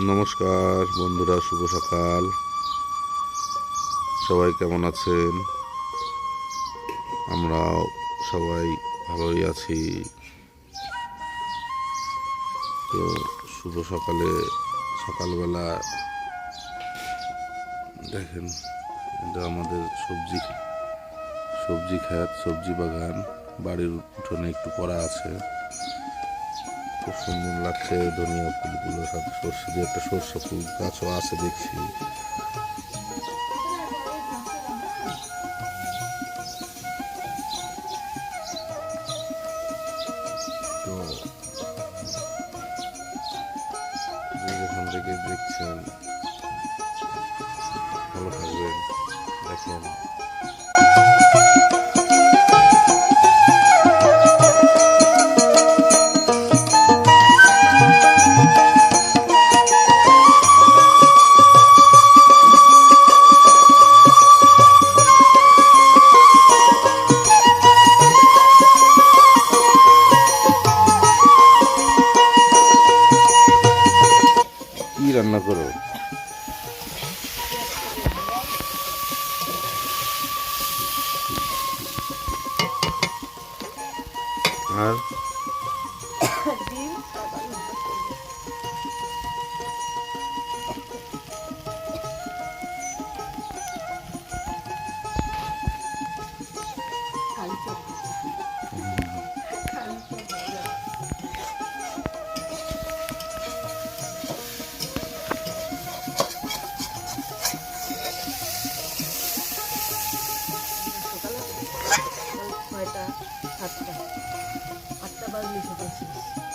নমস্কার বন্ধুরা, শুভ সকাল। সবাই কেমন আছেন? আমরা সবাই ভালোই আছি। তো শুভ সকালে, সকালবেলা দেখেন, এটা আমাদের সবজি সবজি খাত সবজি বাগান। বাড়ির উঠোনে একটু করা আছে। খুব সুন্দর লাগছে, ধনিয়া ফুলগুলো, সাথে সর্ষে দিয়ে একটা সর্ষে ফুল গাছও আছে দেখছি। তো যেখান থেকে দেখছেন, ভালো থাকবেন, দেখেন। রান্না করো। আর আটটা আটটা বাজলে সকাল শেষ